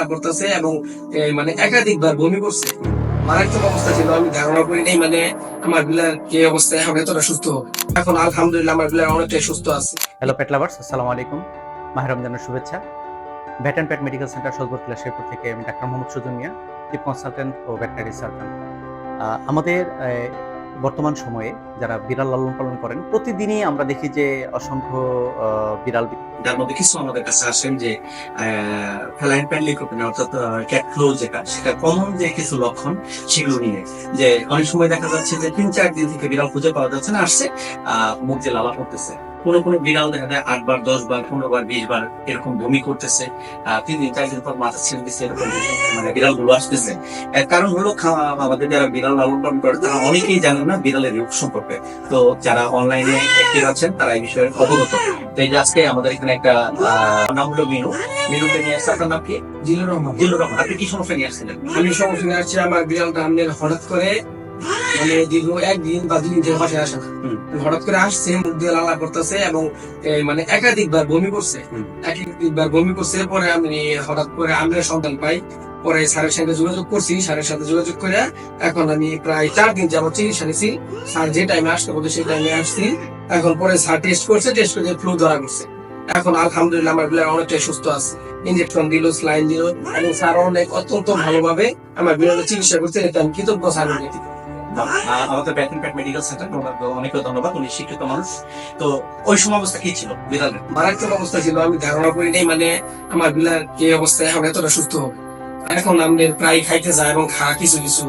লালা করতেছে এবং মানে একাধিকবার বমি করছে। মারাত্মক অবস্থা ছিল, আমি ধারণা করি নাই মানে আমার বিলার কি অবস্থা, এখন এতটা সুস্থ হবে? এখন আলহামদুলিল্লাহ আমার বিলার অনেকটাই সুস্থ আছে। হ্যালো পেট লাভার্স আসসালামু আলাইকুম। মাহের রমজানের শুভেচ্ছা। অ্যান্ড পেট মেডিকেল সেন্টার সদর শেরপুর থেকে আমি doctor Mohammad Sujan chief consultant ও ভেটেনারি সার্জন আমাদের বর্তমান সময়ে যারা বিড়াল লালন পালন করেন, প্রতিদিনই আমরা দেখি যে অসংখ্য বিড়াল যার মধ্যে কিছু আমাদের কাছে আসেন যে অর্থাৎ ক্যাট যেটা, সেটা কমন যে কিছু লক্ষণ সেগুলো নিয়ে। যে অনেক সময় দেখা যাচ্ছে যে তিন চার দিন থেকে বিড়াল খুঁজে পাওয়া যাচ্ছে না, আসছে মুখ যে লালা করতেছে কোনো কোনো বিড়াল দেখা যায় আট বার দশ বার পনেরো বার বিশ বার এরকম বমি করতেছে। তিন দিন চার দিন পর মাথা ছেড়ে দিচ্ছে এরকম মানে বিড়ালগুলো আসতেছে। এর কারণ হলো আমাদের যারা বিড়াল লালন পালন করে তারা অনেকেই জানেন না বিড়ালের রোগ সম্পর্কে। তো যারা অনলাইনে অ্যাক্টিভ আছেন তারা এই বিষয়ে অবগত। তো এই যে আজকে আমাদের এখানে একটা আহ, নাম হলো মিনু। মিনুকে নিয়ে আসছে। আপনার নাম কি? জিলুর রহমান। জিল্লুর রহমান। আপনি কি সমস্যা নিয়ে আসছিলেন? আমি সমস্যা নিয়ে আসছি আমার বিড়ালটা আমাদের হঠাৎ করে মানে দীর্ঘ একদিন বা বাসায় আসে। না হঠাৎ করে আসছে মুখ দিয়ে লালা করতেছে এবং মানে একাধিকবার বমি করছে। একাধিকবার বমি করছে পরে আমি হঠাৎ করে আমরা সন্তান পাই। পরে স্যারের সাথে যোগাযোগ করছি স্যারের সাথে যোগাযোগ করে এখন আমি প্রায় চার দিন যাবত চিকিৎসা নিছি। স্যার যে টাইমে আসতে বলতে সেই টাইমে আসছি। এখন পরে স্যার টেস্ট করছে টেস্ট করে ফ্লু ধরা করছে এখন আলহামদুলিল্লাহ আমার অনেকটাই সুস্থ আছে। ইঞ্জেকশন দিল স্লাইন দিল এবং স্যার অনেক অত্যন্ত ভালোভাবে আমার বিড়ালের চিকিৎসা করছে এটা আমি কৃতজ্ঞ আমাদের মেডিকেল সেন্টার অনেক ধন্যবাদ। উনি শিক্ষিত মানুষ। তো ওই সময় অবস্থা কি ছিল মারাত্মক অবস্থা ছিল? আমি ধারণা করি নাই মানে আমার বিলার কি অবস্থা এখন এতটা সুস্থ? হবে এখন প্রায় খাইতে যায় এবং খা কিছু কিছু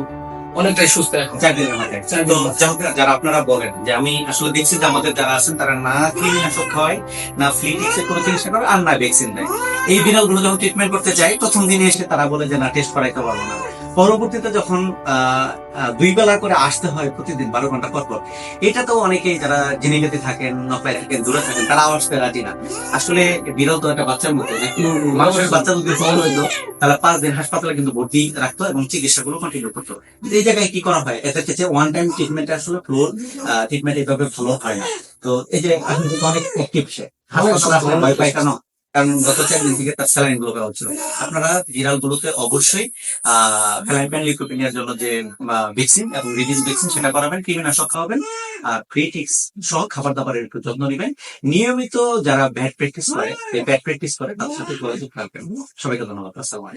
অনেকটাই সুস্থ এখন। চার দিনের মাথায়। তো যাই হোক, যারা আপনারা বলেন যে আমি আসলে দেখছি যে আমাদের যারা আছেন তারা না কীটনাশক খাওয়ায় না ফ্লিটিক্সের কোনো চিকিৎসা করে আর না ভ্যাকসিন দেয়। এই বিড়ালগুলো যখন ট্রিটমেন্ট করতে চাই প্রথম দিনে এসে তারা বলে যে না টেস্ট করাইতে পারব না। পরবর্তীতে যখন দুই বেলা করে আসতে হয় প্রতিদিন বারো ঘণ্টা পর পর এটা তো অনেকেই যারা জিনিগাতে থাকেন নকলায় থাকেন দূরে থাকেন তারা আসতে রাজি না। আসলে বিড়াল তো একটা বাচ্চার মতো মানুষের বাচ্চা যদি ফল হইতো তাহলে পাঁচ দিন হাসপাতালে কিন্তু ভর্তি রাখতো এবং চিকিৎসা গুলো কন্টিনিউ করতো। কিন্তু এই জায়গায় কি করা হয়? এটা হচ্ছে ওয়ান টাইম ট্রিটমেন্ট আসলে ফ্লোর ট্রিটমেন্ট এইভাবে ভালো হয় না। তো এই যে এখন অনেক অ্যাক্টিভ সে। হাসপাতালে আসলে ভয় পায় কেন? কারণ গত চার দিন থেকে তার স্যালাইনগুলো পাওয়া হচ্ছিল। আপনারা ভিরাল গুলোতে অবশ্যই ফ্যালাইপ্যান লিকোপিনিয়ার জন্য যে ভ্যাকসিন এবং রিলিজ ভ্যাকসিন সেটা করাবেন কৃমিনাশক খাওয়াবেন, আর ক্রিটিক্স সহ খাবার দাবারের একটু যত্ন নেবেন। নিয়মিত যারা ব্যাট প্র্যাকটিস করে, এই ব্যাট প্র্যাকটিস করে তার সাথে যোগাযোগ রাখবেন। সবাইকে ধন্যবাদ, আসসালামু